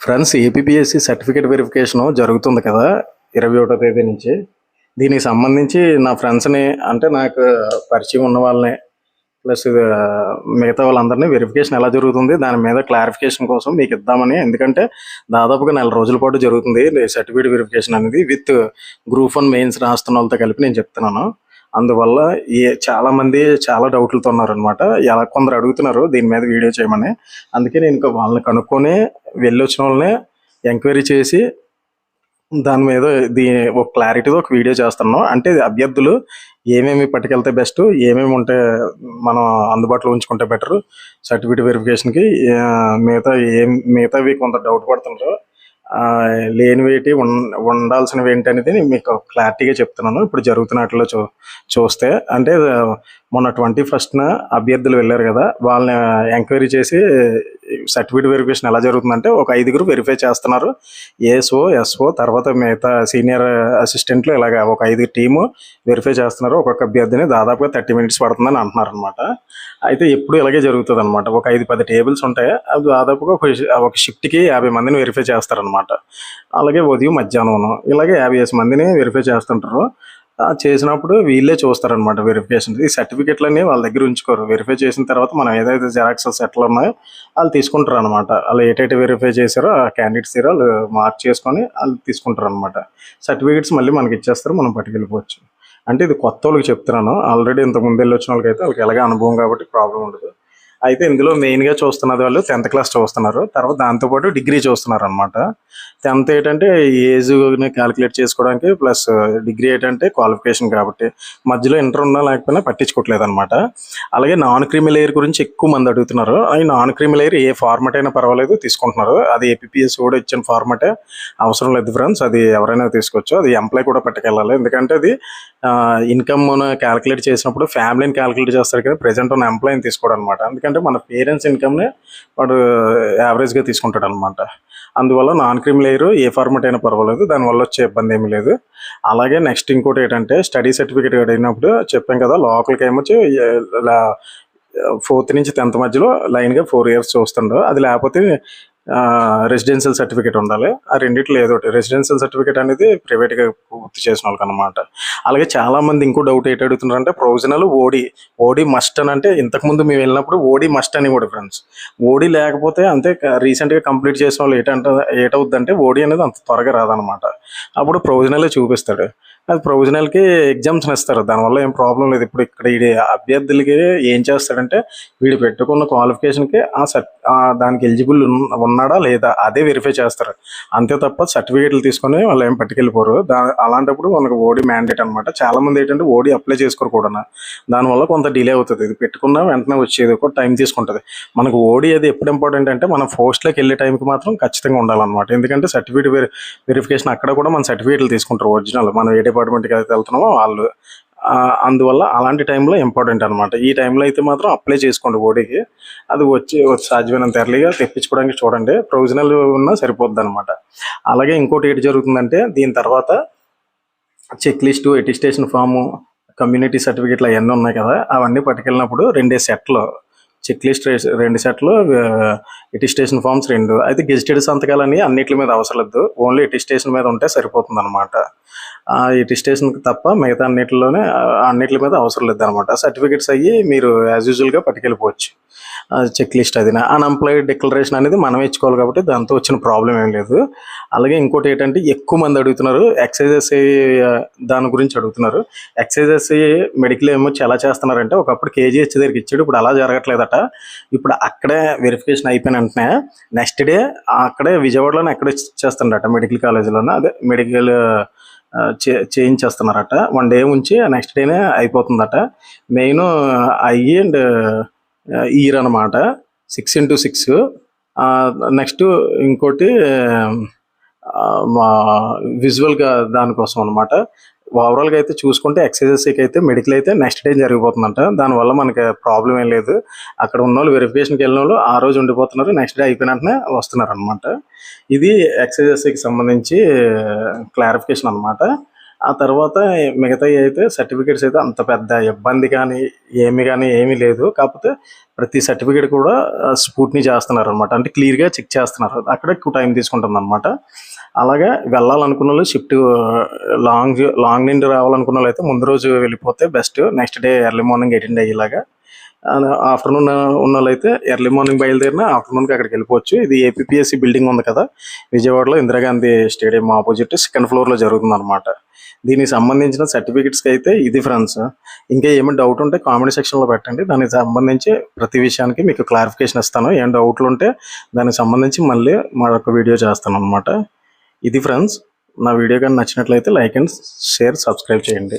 Friends APSC certificate verification జరుగుతుంది కదా ఇరవై ఒకటో తేదీ నుంచి. దీనికి సంబంధించి నా ఫ్రెండ్స్ని అంటే నాకు పరిచయం ఉన్న వాళ్ళని ప్లస్ మిగతా వాళ్ళందరినీ వెరిఫికేషన్ ఎలా జరుగుతుంది దాని మీద క్లారిఫికేషన్ కోసం మీకు ఇద్దామని. ఎందుకంటే దాదాపుగా నెల రోజుల పాటు జరుగుతుంది సర్టిఫికేట్ వెరిఫికేషన్ అనేది విత్ గ్రూప్ వన్ మెయిన్స్ రాస్తున్న వాళ్ళతో కలిపి నేను చెప్తున్నాను. అందువల్ల ఏ చాలామంది చాలా డౌట్లతో ఉన్నారనమాట ఎలా కొందరు అడుగుతున్నారు దీని మీద వీడియో చేయమని. అందుకే నేను ఇంకా వాళ్ళని కనుక్కొని వెళ్ళి వచ్చిన వాళ్ళనే ఎంక్వైరీ చేసి దాని మీద దీ ఒక క్లారిటీతో ఒక వీడియో చేస్తున్నాం. అంటే అభ్యర్థులు ఏమేమి పట్టుకెళ్తే బెస్ట్ ఏమేమి ఉంటే మనం అందుబాటులో ఉంచుకుంటే బెటర్ సర్టిఫికేట్ వెరిఫికేషన్కి మిగతా ఏం మిగతావి కొంత డౌట్ పడుతున్నారు. లేనివేటి ఉన్- ఉండాల్సినవి ఏంటి అనేది నేను మీకు క్లారిటీగా చెప్తున్నాను. ఇప్పుడు జరుగుతున్నట్లో చూ చూస్తే అంటే మొన్న ట్వంటీ ఫస్ట్న అభ్యర్థులు వెళ్ళారు కదా వాళ్ళని ఎంక్వైరీ చేసి సర్టిఫికేట్ వెరిఫికేషన్ ఎలా జరుగుతుందంటే ఒక ఐదుగురు వెరిఫై చేస్తున్నారు. ఏఎస్ఓ ఎస్ఓ తర్వాత మిగతా సీనియర్ అసిస్టెంట్లు ఇలాగ ఒక ఐదు టీము వెరిఫై చేస్తున్నారు. ఒక్కొక్క అభ్యర్థిని దాదాపుగా థర్టీ మినిట్స్ పడుతుందని అంటున్నారు అనమాట అయితే ఎప్పుడు ఇలాగే జరుగుతుంది అనమాట ఒక ఐదు పది టేబుల్స్ ఉంటాయి. అవి దాదాపుగా ఒక ఒక షిఫ్ట్కి యాభై మందిని వెరిఫై చేస్తారనమాట అలాగే ఉదయం మధ్యాహ్నం ఇలాగే యాభై మందిని వెరిఫై చేస్తుంటారు. ఆ, చేసినప్పుడు వీళ్ళే చూస్తారనమాట వెరిఫికేషన్ ఈ సర్టిఫికెట్లన్నీ వాళ్ళ దగ్గర ఉంచుకోరు. వెరిఫై చేసిన తర్వాత మనం ఏదైతే జెరాక్స్ సెట్లు ఉన్నాయో వాళ్ళు తీసుకుంటారు అనమాట వాళ్ళు ఏటైతే వెరిఫై చేశారో ఆ క్యాండిడేట్స్ దగ్గర వాళ్ళు మార్క్ చేసుకొని వాళ్ళు తీసుకుంటారు అనమాట సర్టిఫికెట్స్ మళ్ళీ మనకి ఇచ్చేస్తారు. మనం పట్టుకెళ్ళిపోవచ్చు. అంటే ఇది కొత్త వాళ్ళకి చెప్తున్నాను. ఆల్రెడీ ఇంత ముందు వెళ్ళి వచ్చిన వాళ్ళకైతే వాళ్ళకి ఎలాగే అనుభవం కాబట్టి ప్రాబ్లం ఉండదు. అయితే ఇందులో మెయిన్గా చూస్తున్నది వాళ్ళు టెన్త్ క్లాస్ చూస్తున్నారు. తర్వాత దాంతోపాటు డిగ్రీ చూస్తున్నారు అనమాట టెన్త్ ఏంటంటే ఏజ్ని క్యాలిక్యులేట్ చేసుకోవడానికి ప్లస్ డిగ్రీ ఏంటంటే క్వాలిఫికేషన్ కాబట్టి మధ్యలో ఇంటర్ ఉన్నా లేకపోయినా పట్టించుకోవట్లేదు అనమాట అలాగే నాన్ క్రీమీ లేయర్ గురించి ఎక్కువ మంది అడుగుతున్నారు. ఈ నాన్ క్రీమీ లేయర్ ఏ ఫార్మాట్ అయినా పర్వాలేదు తీసుకుంటున్నారు. అది ఏపీఎస్ కూడా ఇచ్చిన ఫార్మాటే అవసరం లేదు ఫ్రెండ్స్ అది ఎవరైనా తీసుకోవచ్చు. అది ఎంప్లాయ్ కూడా పట్టుకెళ్ళాలి. ఎందుకంటే అది ఇన్కమ్ క్యాలిక్యులేట్ చేసినప్పుడు ఫ్యామిలీని క్యాలిక్యులేట్ చేస్తారు కదా ప్రజెంట్ ఉన్న ఎంప్లాయీని తీసుకోవడం అనమాట ఎందుకంటే మన పేరెంట్స్ ఇన్కమ్ని వాడు యావరేజ్గా తీసుకుంటాడు అనమాట అందువల్ల నాన్ క్రీమ్ లేయర్ ఏ ఫార్మాట్ అయినా పర్వాలేదు దానివల్ల వచ్చే ఇబ్బంది ఏమీ లేదు. అలాగే నెక్స్ట్ ఇంకోటి ఏంటంటే స్టడీ సర్టిఫికేట్ అయినప్పుడు చెప్పాం కదా లోకల్కి ఏమొచ్చి ఫోర్త్ నుంచి టెన్త్ మధ్యలో లైన్గా ఫోర్ ఇయర్స్ చూస్తుండో. అది లేకపోతే రెసిడెన్షియల్ సర్టిఫికేట్ ఉండాలి. ఆ రెండిట్లో ఏదో ఒకటి. రెసిడెన్షియల్ సర్టిఫికేట్ అనేది ప్రైవేట్గా పూర్తి చేసిన వాళ్ళకి అనమాట అలాగే చాలా మంది ఇంకో డౌట్ ఏంటి అడుగుతున్నారంటే ప్రొవిజనల్ ఓడి ఓడి మస్ట్ అని అంటే ఇంతకుముందు మేము వెళ్ళినప్పుడు ఓడి మస్ట్ అని కూడా ఫ్రెండ్స్ ఓడి లేకపోతే అంతే రీసెంట్గా కంప్లీట్ చేసిన వాళ్ళు ఏంటంటే ఏటవుద్దంటే ఓడి అనేది అంత త్వరగా రాదనమాట అప్పుడు ప్రొవిజనలే చూపిస్తాడు. అది ప్రొవిజనల్కి ఎగ్జామ్స్ ఇస్తారు దానివల్ల ఏం ప్రాబ్లం లేదు. ఇప్పుడు ఇక్కడ ఈ అభ్యర్థులకి ఏం చేస్తాడంటే వీడు పెట్టుకున్న క్వాలిఫికేషన్కి ఆ సర్ట్ దానికి ఎలిజిబుల్ ఉన్నాడా లేదా అదే వెరిఫై చేస్తారు. అంతే తప్ప సర్టిఫికేట్లు తీసుకొని వాళ్ళు ఏం పట్టుకెళ్ళిపోరు. దా అలాంటప్పుడు మనకు ఓడి మ్యాండేట్ అనమాట చాలామంది ఏంటంటే ఓడి అప్లై చేసుకోరు కూడా. దానివల్ల కొంత డిలే అవుతుంది. ఇది పెట్టుకున్నా వెంటనే వచ్చేది కూడా టైం తీసుకుంటుంది. మనకు ఓడి అది ఎప్పుడు ఇంపార్టెంట్ అంటే మనం పోస్ట్లోకి వెళ్ళే టైంకి మాత్రం ఖచ్చితంగా ఉండాలన్నమాట. ఎందుకంటే సర్టిఫికేట్ వెరిఫికేషన్ అక్కడ కూడా మన సర్టిఫికేట్లు తీసుకుంటారు ఒరిజినల్. మనం ఏ డిపార్ట్మెంట్కి అయితే వెళ్తున్నామో వాళ్ళు అందువల్ల అలాంటి టైంలో ఇంపార్టెంట్ అనమాట ఈ టైంలో అయితే మాత్రం అప్లై చేసుకోండి ఓడికి అది వచ్చి వచ్చి సాధ్యమైనంత ఎర్లీగా తెప్పించుకోవడానికి చూడండి. ప్రొవిజనల్ ఉన్నా సరిపోద్ది అనమాట అలాగే ఇంకోటి ఏంటి జరుగుతుందంటే దీని తర్వాత check list attestation form community సర్టిఫికేట్లు అవన్నీ ఉన్నాయి కదా అవన్నీ పట్టుకెళ్ళినప్పుడు రెండే సెట్లు చెక్ లిస్ట్ రెండు సెట్లు ఎటిస్టేషన్ ఫామ్స్ రెండు. అయితే గెజిటెడ్ సంతకాలని అన్నిటి మీద అవసరం లేదు. ఓన్లీ ఎటిస్టేషన్ మీద ఉంటే సరిపోతుంది అనమాట ఆ ఎటిస్టేషన్కి తప్ప మిగతా అన్నిటిలోనే అన్నిటి మీద అవసరం లేదు అనమాట సర్టిఫికేట్స్ అయ్యి మీరు యాజ్ యూజువల్గా పట్టుకెళ్ళిపోవచ్చు. చెక్ లిస్ట్ అది. అన్ఎంప్లాయిడ్ డిక్లరేషన్ అనేది మనం ఇచ్చుకోవాలి కాబట్టి దాంతో వచ్చిన ప్రాబ్లం ఏం లేదు. అలాగే ఇంకోటి ఏంటంటే ఎక్కువ మంది అడుగుతున్నారు ఎక్సైజెస్ దాని గురించి అడుగుతున్నారు. ఎక్సైజెస్ మెడికల్ ఏమో ఎలా చేస్తున్నారంటే ఒకప్పుడు కేజీహెచ్ దగ్గరికి ఇచ్చాడు ఇప్పుడు అలా జరగట్లేదట. ఇప్పుడు అక్కడే వెరిఫికేషన్ అయిపోయిన వెంటనే నెక్స్ట్ డే అక్కడే విజయవాడలోనే అక్కడే చేస్తుండట మెడికల్ కాలేజీలోనే అదే మెడికల్ చే చేయించేస్తున్నారట. వన్ డే ఉంచి నెక్స్ట్ డేనే అయిపోతుందట. మెయిన్ ఐ అండ్ ఇయర్ అనమాట సిక్స్ ఇంటూ సిక్స్ నెక్స్ట్ ఇంకోటి మా విజువల్గా దానికోసం అనమాట ఓవరాల్గా అయితే చూసుకుంటే ఎక్సైజెస్కి అయితే మెడికల్ అయితే నెక్స్ట్ డే జరిగిపోతుందంట. దానివల్ల మనకి ప్రాబ్లం ఏం లేదు. అక్కడ ఉన్న వాళ్ళు వెరిఫికేషన్కి వెళ్ళిన వాళ్ళు ఆ రోజు ఉండిపోతున్నారు. నెక్స్ట్ డే అయిపోయిన వెంటనే వస్తున్నారు అనమాట ఇది ఎక్సైజెస్కి సంబంధించి క్లారిఫికేషన్ అనమాట ఆ తర్వాత మిగతా అయితే సర్టిఫికేట్స్ అయితే అంత పెద్ద ఇబ్బంది కానీ ఏమి కానీ ఏమీ లేదు. కాకపోతే ప్రతి సర్టిఫికేట్ కూడా స్పూట్ని చేస్తున్నారు అనమాట అంటే క్లియర్గా చెక్ చేస్తున్నారు. అక్కడ ఎక్కువ టైం తీసుకుంటుంది అనమాట అలాగే వెళ్ళాలనుకున్న వాళ్ళు షిఫ్ట్ లాంగ్ లాంగ్ నుండి రావాలనుకున్న వాళ్ళు అయితే ముందు రోజు వెళ్ళిపోతే best next day early morning attend అయ్యేలాగా ఆఫ్టర్నూన్ ఉన్న వాళ్ళైతే ఎర్లీ మార్నింగ్ బయలుదేరిన ఆఫ్టర్నూన్కి అక్కడికి వెళ్ళిపోవచ్చు. ఇది ఏపీఎస్సి బిల్డింగ్ ఉంది కదా విజయవాడలో ఇందిరాగాంధీ స్టేడియం ఆపోజిట్ సెకండ్ ఫ్లోర్లో జరుగుతుంది అనమాట దీనికి సంబంధించిన సర్టిఫికెట్స్కి అయితే ఇది ఫ్రెండ్స్. ఇంకా ఏమి డౌట్ ఉంటే కామెంట్ సెక్షన్లో పెట్టండి. దానికి సంబంధించి ప్రతి విషయానికి మీకు క్లారిఫికేషన్ ఇస్తాను. ఏం డౌట్లు ఉంటే దానికి సంబంధించి మళ్ళీ మరొక వీడియో చేస్తాను అనమాట ఇది ఫ్రెండ్స్ నా వీడియో కానీ నచ్చినట్లయితే లైక్ అండ్ షేర్ సబ్స్క్రైబ్ చేయండి.